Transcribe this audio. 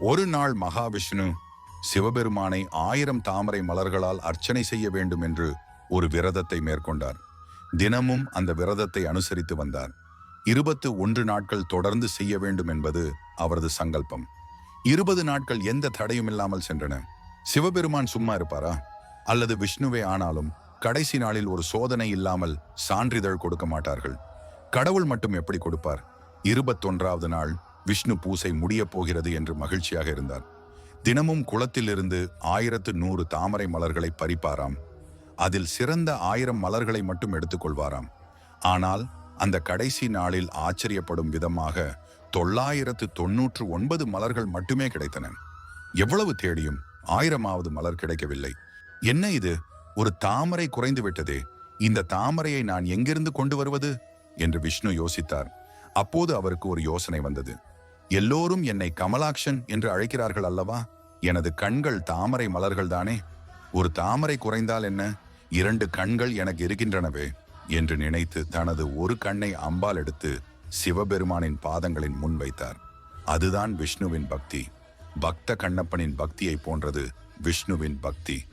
ஒரு நாள் மகாவிஷ்ணு சிவபெருமானை ஆயிரம் தாமரை மலர்களால் அர்ச்சனை செய்ய வேண்டும் என்று ஒரு விரதத்தை மேற்கொண்டார். தினமும் அந்த விரதத்தை அனுசரித்து வந்தார். இருபத்து ஒன்று நாட்கள் தொடர்ந்து செய்ய வேண்டும் என்பது அவரது சங்கல்பம். இருபது நாட்கள் எந்த தடையும் இல்லாமல் சென்றன. சிவபெருமான் சும்மா இருப்பாரா? அல்லது விஷ்ணுவே ஆனாலும் கடைசி நாளில் ஒரு சோதனை இல்லாமல் சான்றிதழ் கொடுக்க மாட்டார்கள். கடவுள் மட்டும் எப்படி கொடுப்பார்? இருபத்தொன்றாவது நாள் விஷ்ணு பூசை முடியப் போகிறது என்று மகிழ்ச்சியாக இருந்தார் தினமும் குளத்திலிருந்து ஆயிரத்து நூறு தாமரை மலர்களை பறிப்பாராம். அதில் சிறந்த ஆயிரம் மலர்களை மட்டும் எடுத்துக்கொள்வாராம் ஆனால் அந்த கடைசி நாளில் ஆச்சரியப்படும் விதமாக தொள்ளாயிரத்து தொன்னூற்று ஒன்பது மலர்கள் மட்டுமே கிடைத்தன. எவ்வளவு தேடியும் ஆயிரமாவது மலர் கிடைக்கவில்லை. என்ன இது? ஒரு தாமரை குறைந்து விட்டதே. இந்த தாமரையை நான் எங்கிருந்து கொண்டு வருவது? என்று விஷ்ணு யோசித்தார். அப்போது அவருக்கு ஒரு யோசனை வந்தது. எல்லோரும் என்னை கமலாக்ஷன் என்று அழைக்கிறார்கள் அல்லவா? எனது கண்கள் தாமரை மலர்கள் தானே? ஒரு தாமரை குறைந்தால் என்ன? இரண்டு கண்கள் எனக்கு இருக்கின்றனவே என்று நினைத்து தனது ஒரு கண்ணை அம்பால் எடுத்து சிவபெருமானின் பாதங்களின் முன் வைத்தார். அதுதான் விஷ்ணுவின் பக்தி. பக்த கண்ணப்பனின் பக்தியை போன்றது விஷ்ணுவின் பக்தி.